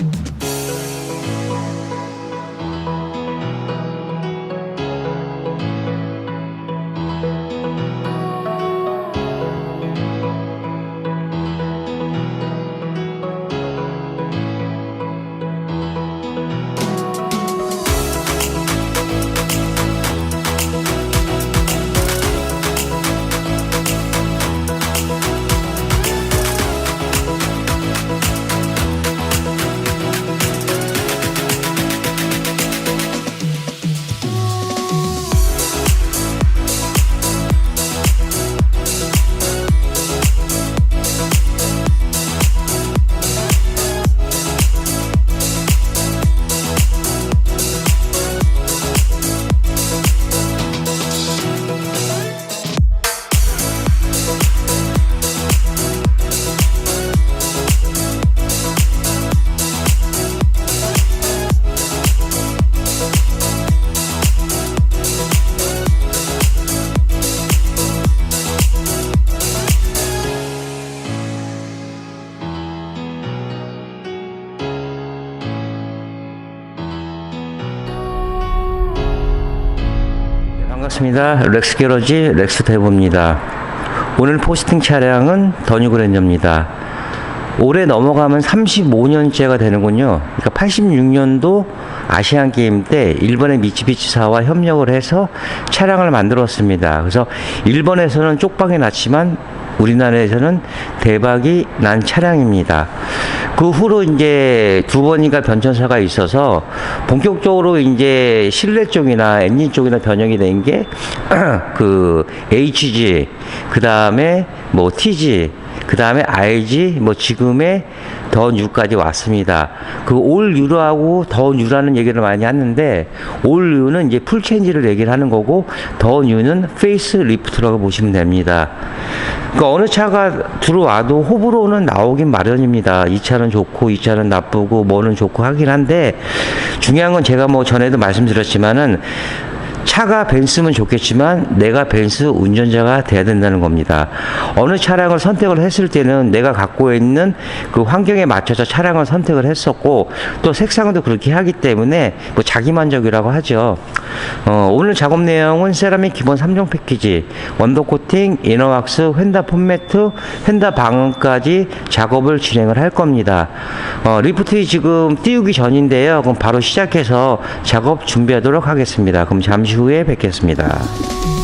you 반갑습니다. 렉스 게러지 렉스 대부입니다. 오늘 포스팅 차량은 더뉴그랜저입니다. 올해 넘어가면 35년째가 되는군요. 그러니까 86년도 아시안 게임 때 일본의 미츠비치사와 협력을 해서 차량을 만들었습니다. 그래서 일본에서는 쪽방이 났지만 우리나라에서는 대박이 난 차량입니다. 그 후로 이제 두 번인가 변천사가 있어서 본격적으로 이제 실내 쪽이나 엔진 쪽이나 변형이 된 게 그 HG, 그 다음에 뭐 TG, 그 다음에 IG, 뭐 지금의 더 뉴까지 왔습니다. 그올 뉴라고 더 뉴라는 얘기를 많이 하는데 올 뉴는 이제 풀 체인지를 얘기를 하는 거고 더 뉴는 페이스 리프트라고 보시면 됩니다. 그러니까 어느 차가 들어와도 호불호는 나오긴 마련입니다. 이 차는 좋고 이 차는 나쁘고 뭐는 좋고 하긴 한데 중요한 건 제가 뭐 전에도 말씀드렸지만은 차가 벤츠면 좋겠지만 내가 벤츠 운전자가 돼야 된다는 겁니다. 어느 차량을 선택을 했을 때는 내가 갖고 있는 그 환경에 맞춰서 차량을 선택을 했었고 또 색상도 그렇게 하기 때문에 뭐 자기 만족이라고 하죠. 어, 오늘 작업 내용은 세라믹 기본 3종 패키지, 원더 코팅, 이너 왁스, 휀다 폼매트, 휀다 방음까지 작업을 진행을 할 겁니다. 어, 리프트 지금 띄우기 전인데요. 그럼 바로 시작해서 작업 준비하도록 하겠습니다. 그럼 잠시 후에 뵙겠습니다.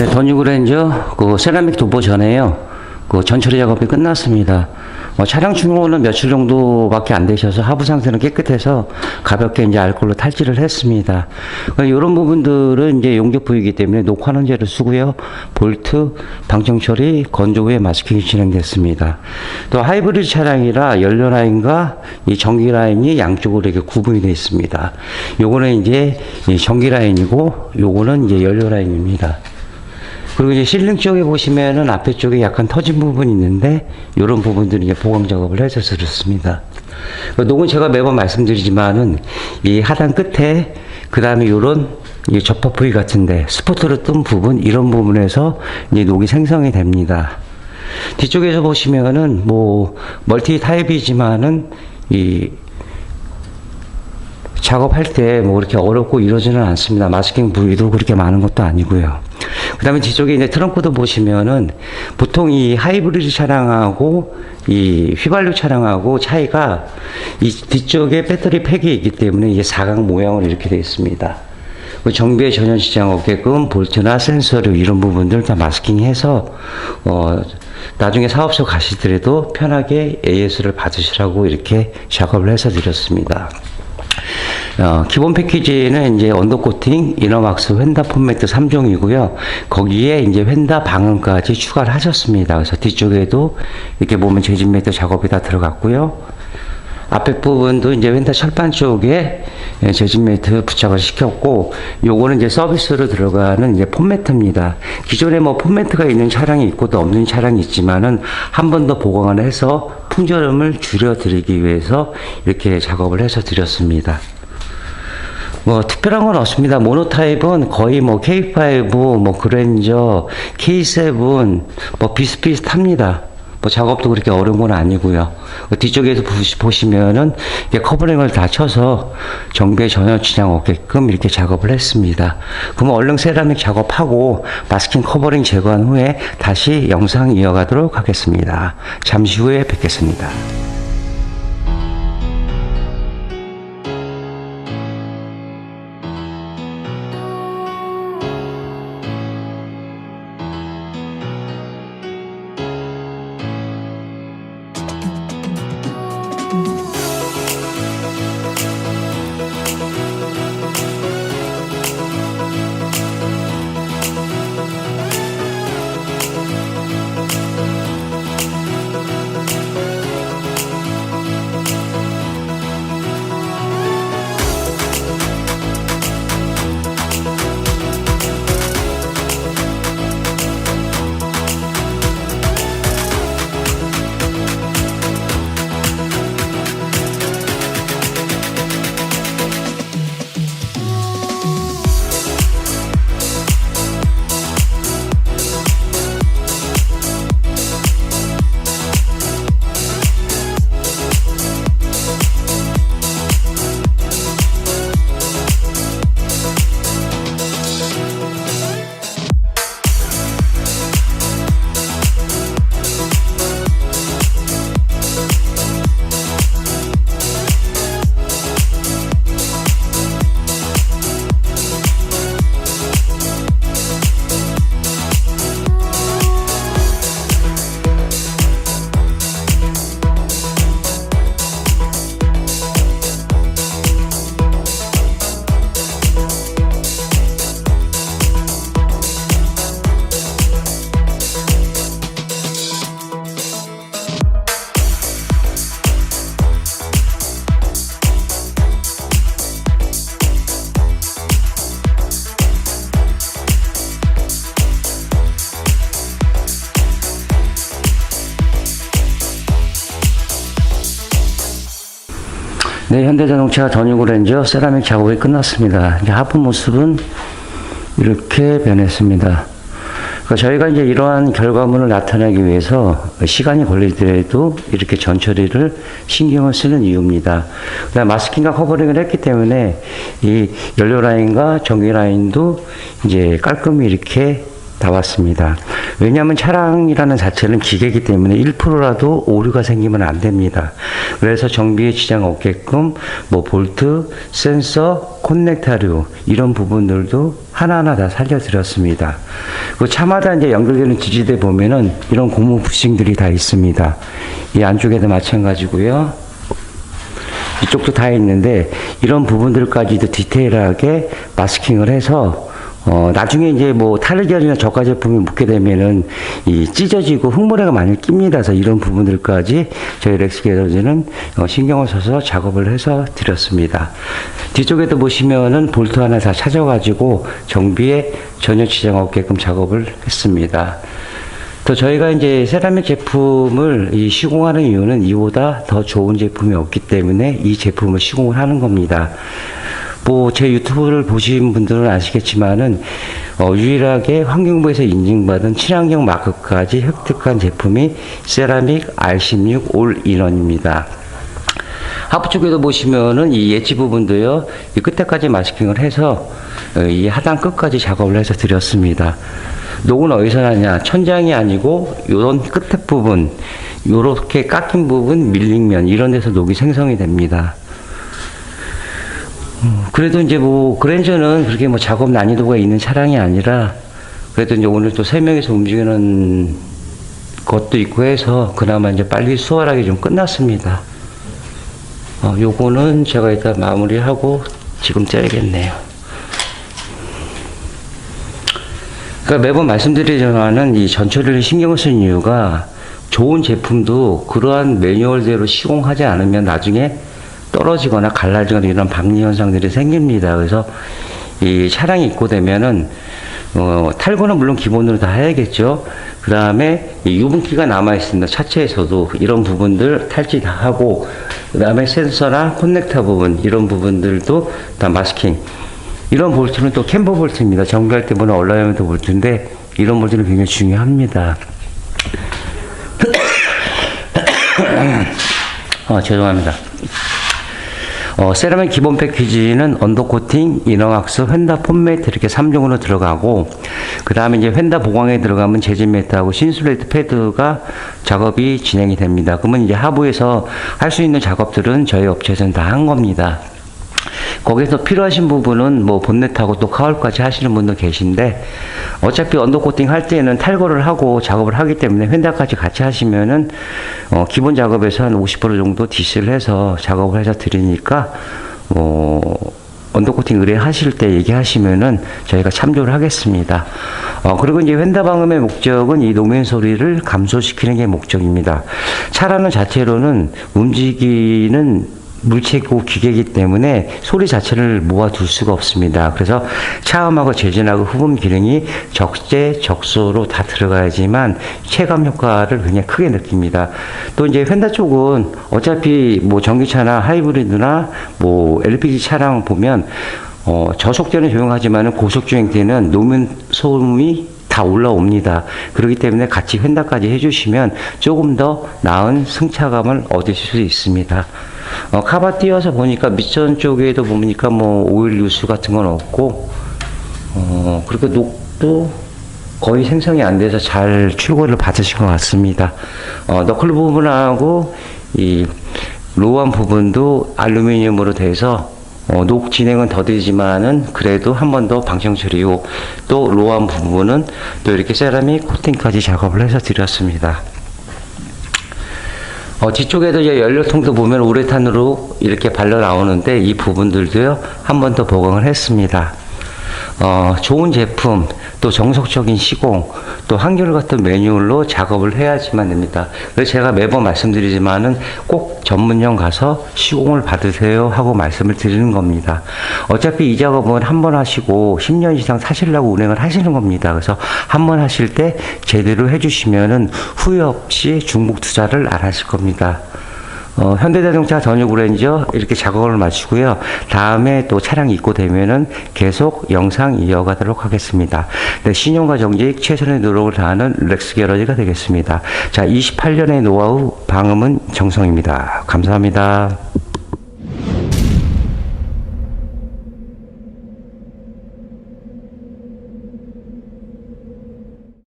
네, 더뉴그랜저 그 세라믹 도보 전에요. 그 전처리 작업이 끝났습니다. 뭐 차량 출고는 며칠 정도밖에 안 되셔서 하부 상태는 깨끗해서 가볍게 이제 알콜로 탈지를 했습니다. 이런 부분들은 이제 용접 부위이기 때문에 녹화는제를 쓰고요. 볼트, 방청 처리, 건조 후에 마스킹이 진행됐습니다. 또 하이브리드 차량이라 연료 라인과 이 전기 라인이 양쪽으로 이렇게 구분이 되어 있습니다. 요거는 이제 이 전기 라인이고 요거는 이제 연료 라인입니다. 그리고 이제 실링 쪽에 보시면은 앞에 쪽에 약간 터진 부분이 있는데 이런 부분들이 이제 보강 작업을 해서 들었습니다. 녹은 제가 매번 말씀드리지만은 이 하단 끝에 그 다음에 이런 이 접합 부위 같은데 스포트로 뜬 부분 이런 부분에서 이제 녹이 생성이 됩니다. 뒤쪽에서 보시면은 뭐 멀티 타입이지만은 이 작업할 때 뭐 그렇게 어렵고 이러지는 않습니다. 마스킹 부위도 그렇게 많은 것도 아니고요. 그 다음에 뒤쪽에 이제 트렁크도 보시면은 보통 이 하이브리드 차량하고 이 휘발유 차량하고 차이가 이 뒤쪽에 배터리 팩이 있기 때문에 이게 사각 모양으로 이렇게 되어 있습니다. 그 정비에 전혀 지장 없게끔 볼트나 센서류 이런 부분들 다 마스킹해서 어 나중에 사업소 가시더라도 편하게 AS를 받으시라고 이렇게 작업을 해서 드렸습니다. 어, 기본 패키지는 이제 언더 코팅, 이너막스, 휀다 폼매트 3종이고요. 거기에 이제 휀다 방음까지 추가를 하셨습니다. 그래서 뒤쪽에도 이렇게 보면 재진 매트 작업이 다 들어갔고요. 앞에 부분도 이제 휀다 철판 쪽에 예, 재진 매트 부착을 시켰고, 요거는 이제 서비스로 들어가는 이제 폼매트입니다. 기존에 뭐 폼매트가 있는 차량이 있고 또 없는 차량이 있지만은 한 번 더 보강을 해서 풍절음을 줄여 드리기 위해서 이렇게 작업을 해서 드렸습니다. 뭐 특별한 건 없습니다. 모노타입은 거의 뭐 K5, 뭐 그랜저, K7 뭐 비슷비슷합니다. 뭐 작업도 그렇게 어려운 건 아니고요. 그 뒤쪽에서 보시- 보시면은 이게 커버링을 다 쳐서 정비에 전혀 지장 없게끔 이렇게 작업을 했습니다. 그럼 얼른 세라믹 작업하고 마스킹 커버링 제거한 후에 다시 영상 이어가도록 하겠습니다. 잠시 후에 뵙겠습니다. 네, 현대자동차 전유그랜저 세라믹 작업이 끝났습니다. 이제 하부 모습은 이렇게 변했습니다. 그러니까 저희가 이제 이러한 결과물을 나타내기 위해서 시간이 걸리더라도 이렇게 전처리를 신경을 쓰는 이유입니다. 그다음 마스킹과 커버링을 했기 때문에 이 연료 라인과 전기 라인도 이제 깔끔히 이렇게 나왔습니다. 왜냐하면 차량이라는 자체는 기계이기 때문에 1%라도 오류가 생기면 안 됩니다. 그래서 정비에 지장 없게끔 뭐 볼트, 센서, 콘넥터류 이런 부분들도 하나하나 다 살려드렸습니다. 그 차마다 이제 연결되는 지지대 보면은 이런 고무 부싱들이 다 있습니다. 이 안쪽에도 마찬가지고요. 이쪽도 다 있는데 이런 부분들까지도 디테일하게 마스킹을 해서 어 나중에 이제 뭐 탈결이나 저가 제품이 묻게 되면은 이 찢어지고 흙모래가 많이 낍니다. 그래서 이런 부분들까지 저희 렉스 게러지는 어 신경을 써서 작업을 해서 드렸습니다. 뒤쪽에도 보시면은 볼트 하나 다 찾아가지고 정비에 전혀 지장 없게끔 작업을 했습니다. 또 저희가 이제 세라믹 제품을 이 시공하는 이유는 이보다 더 좋은 제품이 없기 때문에 이 제품을 시공을 하는 겁니다. 뭐 제 유튜브를 보신 분들은 아시겠지만은 어, 유일하게 환경부에서 인증받은 친환경 마크까지 획득한 제품이 세라믹 R16 올 인원입니다. 하부 쪽에도 보시면은 이 예지 부분도요, 이 끝에까지 마스킹을 해서 어, 이 하단 끝까지 작업을 해서 드렸습니다. 녹은 어디서 나냐? 천장이 아니고 요런 끝에 부분, 요렇게 깎인 부분, 밀링면 이런 데서 녹이 생성이 됩니다. 음, 그래도 이제 뭐 그랜저는 그렇게 뭐 작업 난이도가 있는 차량이 아니라 그래도 이제 오늘 또 세 명이서 움직이는 것도 있고 해서 그나마 이제 빨리 수월하게 좀 끝났습니다. 어, 요거는 제가 일단 마무리하고 지금 째야겠네요. 그러니까 매번 말씀드리지만은 이 전처리를 신경을 쓴 이유가 좋은 제품도 그러한 매뉴얼대로 시공하지 않으면 나중에 떨어지거나 갈라지거나 이런 박리 현상들이 생깁니다. 그래서 이 차량이 입고되면은 어, 탈거는 물론 기본으로 다 해야겠죠. 그 다음에 유분기가 남아 있습니다. 차체에서도 이런 부분들 탈지 다 하고 그 다음에 센서나 커넥터 부분 이런 부분들도 다 마스킹. 이런 볼트는 또 캠버 볼트입니다. 정비할 때 보는 얼라이먼트 볼트인데 이런 볼트는 굉장히 중요합니다. 어, 죄송합니다. 어, 세라믹 기본 패키지는 언더 코팅, 이너왁스, 휀다 폼매트 이렇게 3종으로 들어가고 그 다음에 이제 휀다 보강에 들어가면 재질 매트하고 신슐레이트 패드가 작업이 진행이 됩니다. 그러면 이제 하부에서 할 수 있는 작업들은 저희 업체에서는 다 한 겁니다. 거기서 필요하신 부분은 뭐 본넷하고 또 카울까지 하시는 분도 계신데 어차피 언더코팅 할 때는 탈거를 하고 작업을 하기 때문에 휀다까지 같이 하시면은 어 기본 작업에서 한 50% 정도 디스를 해서 작업을 해서 드리니까 어 언더코팅 의뢰하실 때 얘기하시면은 저희가 참조를 하겠습니다. 어, 그리고 이제 휀다 방음의 목적은 이 노면 소리를 감소시키는 게 목적입니다. 차라는 자체로는 움직이는 물체고 기계이기 때문에 소리 자체를 모아둘 수가 없습니다. 그래서 차음하고 재진하고 흡음 기능이 적재 적소로 다 들어가야지만 체감 효과를 굉장히 크게 느낍니다. 또 이제 휀다 쪽은 어차피 뭐 전기차나 하이브리드나 뭐 LPG 차량 보면 어, 저속 때는 조용하지만 고속 주행 때는 노면 소음이 다 올라옵니다. 그렇기 때문에 같이 휀다까지 해주시면 조금 더 나은 승차감을 얻으실 수 있습니다. 어, 카바 띄워서 보니까 밑전 쪽에도 보니까 뭐 오일 유수 같은 건 없고, 어, 그리고 녹도 거의 생성이 안 돼서 잘 출고를 받으신 것 같습니다. 어, 너클 부분하고 이 로한 부분도 알루미늄으로 돼서 어, 녹 진행은 더디지만은 그래도 한 번 더 방청 처리고 또 로한 부분은 또 이렇게 세라믹 코팅까지 작업을 해서 드렸습니다. 어, 뒤쪽에도 이제 연료통도 보면 우레탄으로 이렇게 발려 나오는데 이 부분들도요 한 번 더 보강을 했습니다. 어, 좋은 제품, 또 정석적인 시공, 또 한결같은 매뉴얼로 작업을 해야지만 됩니다. 그래서 제가 매번 말씀드리지만은 꼭 전문점 가서 시공을 받으세요 하고 말씀을 드리는 겁니다. 어차피 이 작업은 한 번 하시고 10년 이상 사시려고 운행을 하시는 겁니다. 그래서 한 번 하실 때 제대로 해주시면은 후회 없이 중복 투자를 안 하실 겁니다. 어, 현대자동차 전용 그랜저 이렇게 작업을 마치고요. 다음에 또 차량이 입고 되면은 계속 영상 이어가도록 하겠습니다. 네, 신용과 정직 최선의 노력을 다하는 렉스 게러지가 되겠습니다. 자, 28년의 노하우 방음은 정성입니다. 감사합니다.